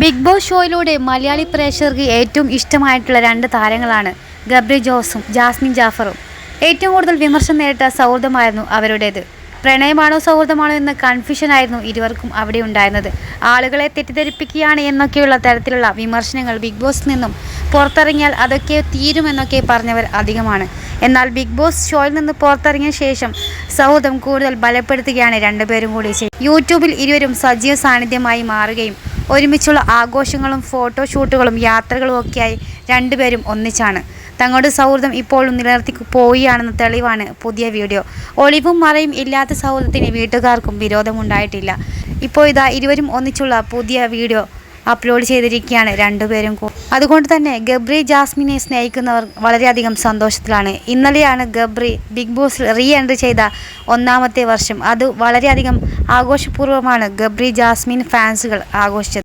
Big boss ഷോയിലൂടെ Malayali പ്രേക്ഷകർക്ക് ഏറ്റവും ഇഷ്ടമായിട്ടുള്ള രണ്ട് താരങ്ങളാണ് ഗബ്രി ജോസും ജാസ്മിൻ ജാഫറും. ഏറ്റവും കൂടുതൽ വിമർശനം നേരിട്ട സൗഹൃദമായിരുന്നു അവരുടേത്. പ്രണയമാണോ സൗഹൃദമാണോ എന്ന കൺഫ്യൂഷനായിരുന്നു ഇരുവർക്കും അവിടെ ഉണ്ടായിരുന്നത്. ആളുകളെ തെറ്റിദ്ധരിപ്പിക്കുകയാണ് എന്നൊക്കെയുള്ള തരത്തിലുള്ള വിമർശനങ്ങൾ ബിഗ് ബോസിൽ നിന്നും പുറത്തിറങ്ങിയാൽ അതൊക്കെ തീരുമെന്നൊക്കെ പറഞ്ഞവർ അധികമാണ്. എന്നാൽ ബിഗ് ബോസ് ഷോയിൽ നിന്ന് പുറത്തിറങ്ങിയ ശേഷം സൗഹൃദം കൂടുതൽ ബലപ്പെടുത്തുകയാണ് രണ്ടുപേരും കൂടി യൂട്യൂബിൽ ഇരുവരും സജീവ സാന്നിധ്യമായി മാറുകയും ഒരുമിച്ചുള്ള ആഘോഷങ്ങളും ഫോട്ടോഷൂട്ടുകളും യാത്രകളും ഒക്കെയായി രണ്ടുപേരും ഒന്നിച്ചാണ്. തങ്ങളുടെ സൗഹൃദം ഇപ്പോഴും നിലനിർത്തി പോവുകയാണെന്ന തെളിവാണ് പുതിയ വീഡിയോ. ഒളിവും മറയും ഇല്ലാത്ത സൗഹൃദത്തിന് വീട്ടുകാർക്കും വിരോധമുണ്ടായിട്ടില്ല. ഇപ്പോൾ ഇതാ ഇരുവരും ഒന്നിച്ചുള്ള പുതിയ വീഡിയോ. അപ്ലോഡ് ചെയ്തിരിക്കുകയാണ് രണ്ടുപേരും അതുകൊണ്ട് തന്നെ ഗബ്രി ജാസ്മിനെ സ്നേഹിക്കുന്നവർ വളരെയധികം സന്തോഷത്തിലാണ്. ഇന്നലെയാണ് ഗബ്രി ബിഗ് ബോസിൽ റീ എൻട്രി ചെയ്ത ഒന്നാമത്തെ വർഷം. അത് വളരെയധികം ആഘോഷപൂർവമാണ് ഗബ്രി ജാസ്മിൻ ഫാൻസുകൾ ആഘോഷിച്ചത്.